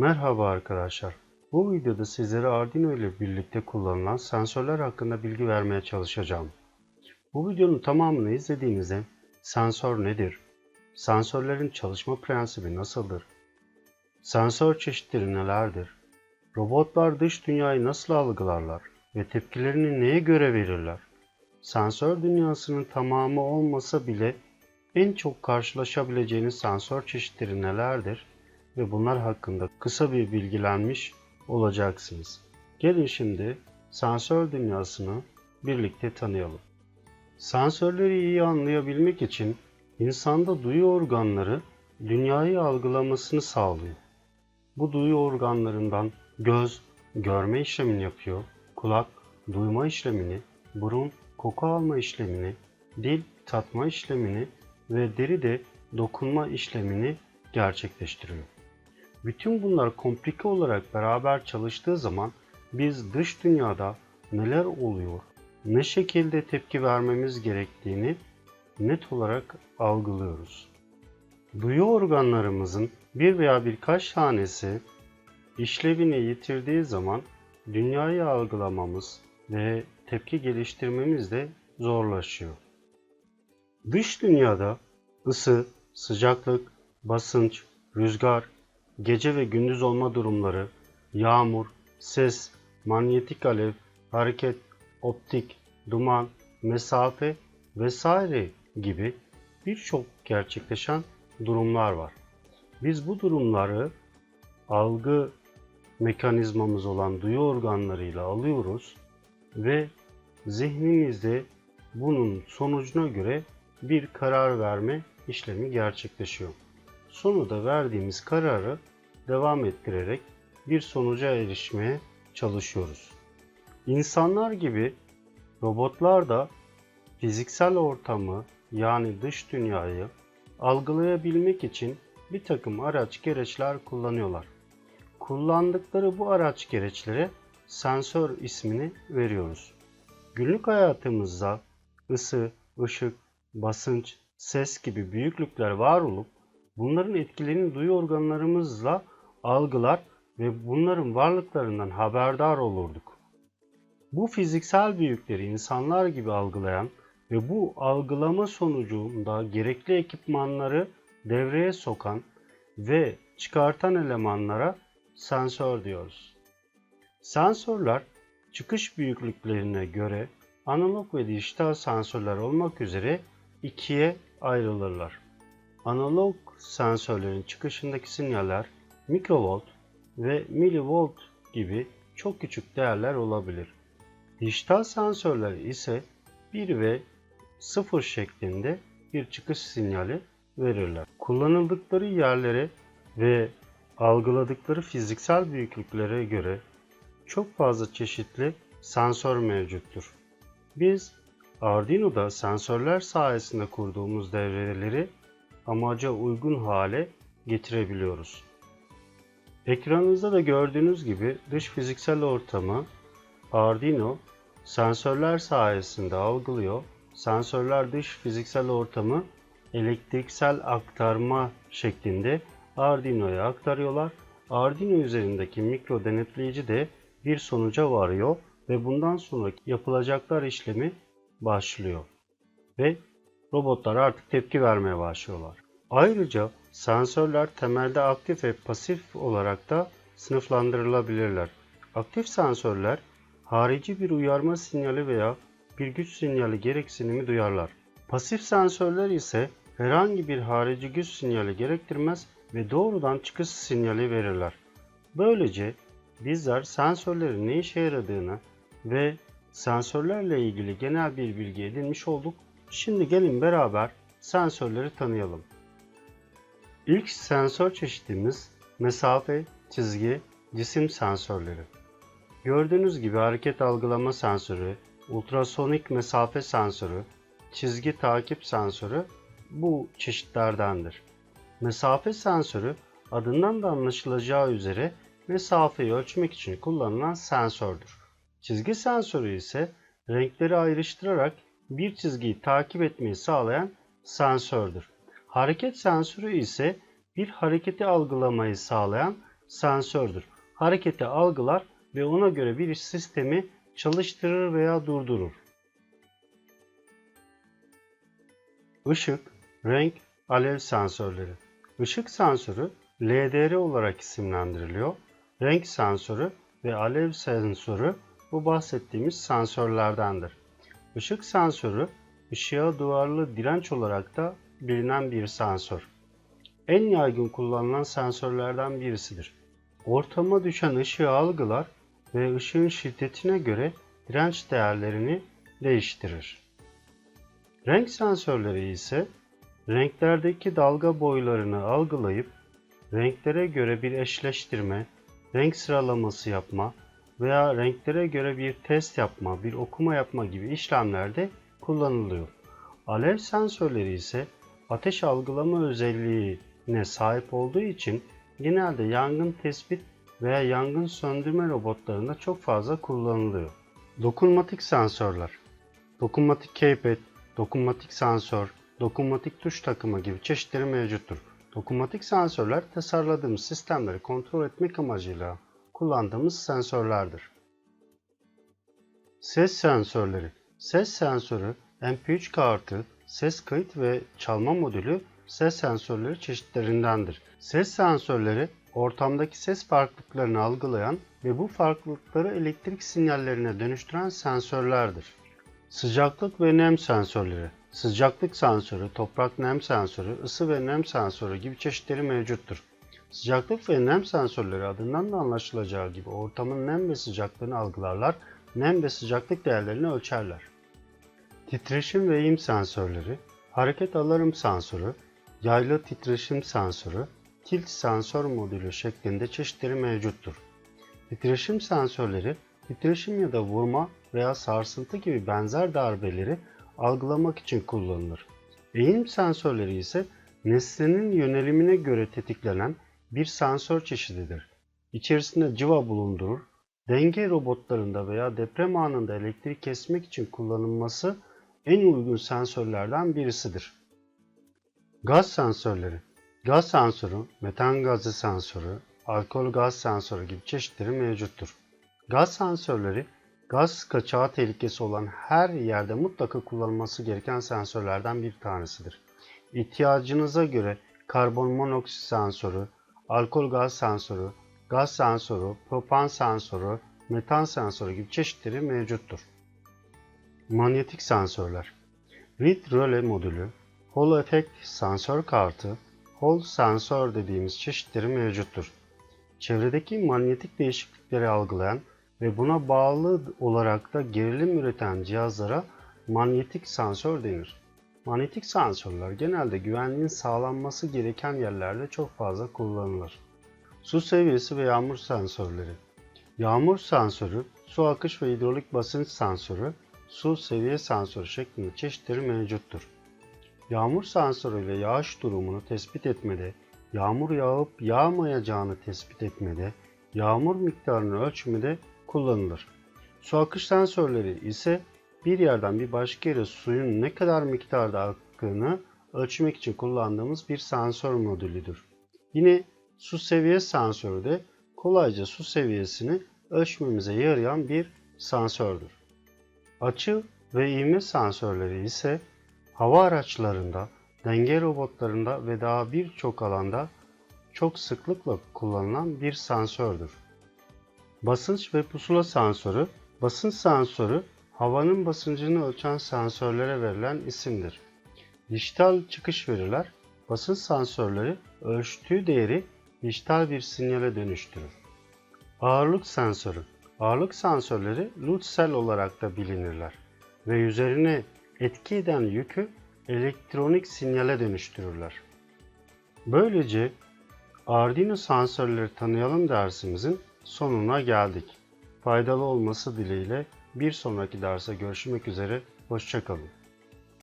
Merhaba arkadaşlar. Bu videoda sizlere Arduino ile birlikte kullanılan sensörler hakkında bilgi vermeye çalışacağım. Bu videonun tamamını izlediğinizde sensör nedir? Sensörlerin çalışma prensibi nasıldır? Sensör çeşitleri nelerdir? Robotlar dış dünyayı nasıl algılarlar ve tepkilerini neye göre verirler? Sensör dünyasının tamamı olmasa bile en çok karşılaşabileceğiniz sensör çeşitleri nelerdir? Ve bunlar hakkında kısa bir bilgilenmiş olacaksınız. Gelin şimdi sensör dünyasını birlikte tanıyalım. Sensörleri iyi anlayabilmek için insanda duyu organları dünyayı algılamasını sağlıyor. Bu duyu organlarından göz görme işlemini yapıyor, kulak duyma işlemini, burun koku alma işlemini, dil tatma işlemini ve deri de dokunma işlemini gerçekleştiriyor. Bütün bunlar komplike olarak beraber çalıştığı zaman biz dış dünyada neler oluyor, ne şekilde tepki vermemiz gerektiğini net olarak algılıyoruz. Duyu organlarımızın bir veya birkaç tanesi işlevini yitirdiği zaman dünyayı algılamamız ve tepki geliştirmemiz de zorlaşıyor. Dış dünyada ısı, sıcaklık, basınç, rüzgar, gece ve gündüz olma durumları, yağmur, ses, manyetik alev, hareket, optik, duman, mesafe vesaire gibi birçok gerçekleşen durumlar var. Biz bu durumları algı mekanizmamız olan duyu organlarıyla alıyoruz ve zihnimizde bunun sonucuna göre bir karar verme işlemi gerçekleşiyor. Sonunda verdiğimiz kararı devam ettirerek bir sonuca erişmeye çalışıyoruz. İnsanlar gibi robotlar da fiziksel ortamı yani dış dünyayı algılayabilmek için bir takım araç gereçler kullanıyorlar. Kullandıkları bu araç gereçlere sensör ismini veriyoruz. Günlük hayatımızda ısı, ışık, basınç, ses gibi büyüklükler var olup bunların etkilerini duyu organlarımızla algılar ve bunların varlıklarından haberdar olurduk. Bu fiziksel büyükleri insanlar gibi algılayan ve bu algılama sonucunda gerekli ekipmanları devreye sokan ve çıkartan elemanlara sensör diyoruz. Sensörler çıkış büyüklüklerine göre analog ve dijital sensörler olmak üzere ikiye ayrılırlar. Analog sensörlerin çıkışındaki sinyaller mikrovolt ve milivolt gibi çok küçük değerler olabilir. Dijital sensörler ise 1 ve 0 şeklinde bir çıkış sinyali verirler. Kullanıldıkları yerlere ve algıladıkları fiziksel büyüklüklere göre çok fazla çeşitli sensör mevcuttur. Biz Arduino'da sensörler sayesinde kurduğumuz devreleri amaca uygun hale getirebiliyoruz. Ekranınızda da gördüğünüz gibi dış fiziksel ortamı Arduino sensörler sayesinde algılıyor. Sensörler dış fiziksel ortamı elektriksel aktarma şeklinde Arduino'ya aktarıyorlar. Arduino üzerindeki mikro denetleyici de bir sonuca varıyor ve bundan sonra yapılacaklar işlemi başlıyor. Ve robotlar artık tepki vermeye başlıyorlar. Ayrıca sensörler temelde aktif ve pasif olarak da sınıflandırılabilirler. Aktif sensörler harici bir uyarma sinyali veya bir güç sinyali gereksinimi duyarlar. Pasif sensörler ise herhangi bir harici güç sinyali gerektirmez ve doğrudan çıkış sinyali verirler. Böylece bizler sensörlerin ne işe yaradığını ve sensörlerle ilgili genel bir bilgi edinmiş olduk. Şimdi gelin beraber sensörleri tanıyalım. İlk sensör çeşitimiz mesafe, çizgi, cisim sensörleri. Gördüğünüz gibi hareket algılama sensörü, ultrasonik mesafe sensörü, çizgi takip sensörü bu çeşitlerdendir. Mesafe sensörü adından da anlaşılacağı üzere mesafeyi ölçmek için kullanılan sensördür. Çizgi sensörü ise renkleri ayrıştırarak bir çizgiyi takip etmeyi sağlayan sensördür. Hareket sensörü ise bir hareketi algılamayı sağlayan sensördür. Hareketi algılar ve ona göre bir sistemi çalıştırır veya durdurur. Işık, renk, alev sensörleri. Işık sensörü LDR olarak isimlendiriliyor. Renk sensörü ve alev sensörü bu bahsettiğimiz sensörlerdendir. Işık sensörü ışığa duvarlı direnç olarak da bilinen bir sensör. En yaygın kullanılan sensörlerden birisidir. Ortama düşen ışığı algılar ve ışığın şiddetine göre direnç değerlerini değiştirir. Renk sensörleri ise renklerdeki dalga boylarını algılayıp renklere göre bir eşleştirme, renk sıralaması yapma veya renklere göre bir test yapma, bir okuma yapma gibi işlemlerde kullanılıyor. Alev sensörleri ise ateş algılama özelliğine sahip olduğu için genelde yangın tespit veya yangın söndürme robotlarında çok fazla kullanılıyor. Dokunmatik sensörler Dokunmatik keypad, dokunmatik sensör, dokunmatik tuş takımı gibi çeşitleri mevcuttur. Dokunmatik sensörler tasarladığımız sistemleri kontrol etmek amacıyla kullandığımız sensörlerdir. Ses sensörleri Ses sensörü, MP3 kartı, ses kayıt ve çalma modülü ses sensörleri çeşitlerindendir. Ses sensörleri ortamdaki ses farklılıklarını algılayan ve bu farklılıkları elektrik sinyallerine dönüştüren sensörlerdir. Sıcaklık ve nem sensörleri Sıcaklık sensörü, toprak nem sensörü, ısı ve nem sensörü gibi çeşitleri mevcuttur. Sıcaklık ve nem sensörleri adından da anlaşılacağı gibi ortamın nem ve sıcaklığını algılarlar, nem ve sıcaklık değerlerini ölçerler. Titreşim ve eğim sensörleri, hareket alarm sensörü, yaylı titreşim sensörü, tilt sensör modülü şeklinde çeşitleri mevcuttur. Titreşim sensörleri, titreşim ya da vurma veya sarsıntı gibi benzer darbeleri algılamak için kullanılır. Eğim sensörleri ise nesnenin yönelimine göre tetiklenen bir sensör çeşididir. İçerisinde cıva bulundurur, denge robotlarında veya deprem anında elektrik kesmek için kullanılması en uygun sensörlerden birisidir. Gaz sensörleri Gaz sensörü, metan gazı sensörü, alkol gaz sensörü gibi çeşitleri mevcuttur. Gaz sensörleri Gaz kaçağı tehlikesi olan her yerde mutlaka kullanılması gereken sensörlerden bir tanesidir. İhtiyacınıza göre karbon monoksit sensörü, alkol gaz sensörü, gaz sensörü, propan sensörü, metan sensörü gibi çeşitleri mevcuttur. Manyetik sensörler Read Relay modülü, Hall Effect sensör kartı, Hall sensör dediğimiz çeşitleri mevcuttur. Çevredeki manyetik değişiklikleri algılayan ve buna bağlı olarak da gerilim üreten cihazlara manyetik sensör denir. Manyetik sensörler genelde güvenliğin sağlanması gereken yerlerde çok fazla kullanılır. Su seviyesi ve yağmur sensörleri Yağmur sensörü, su akış ve hidrolik basınç sensörü, su seviye sensörü şeklinde çeşitleri mevcuttur. Yağmur sensörü ile yağış durumunu tespit etmede, yağmur yağıp yağmayacağını tespit etmede, yağmur miktarını ölçmede kullanılır. Su akış sensörleri ise bir yerden bir başka yere suyun ne kadar miktarda aktığını ölçmek için kullandığımız bir sensör modülüdür. Yine su seviye sensörü de kolayca su seviyesini ölçmemize yarayan bir sensördür. Açı ve ivme sensörleri ise hava araçlarında, denge robotlarında ve daha birçok alanda çok sıklıkla kullanılan bir sensördür. Basınç ve pusula sensörü, basınç sensörü havanın basıncını ölçen sensörlere verilen isimdir. Dijital çıkış veriler, basınç sensörleri ölçtüğü değeri dijital bir sinyale dönüştürür. Ağırlık sensörü, ağırlık sensörleri Lutzel olarak da bilinirler ve üzerine etki eden yükü elektronik sinyale dönüştürürler. Böylece Arduino sensörleri tanıyalım dersimizin sonuna geldik. Faydalı olması dileğiyle bir sonraki derse görüşmek üzere, hoşçakalın.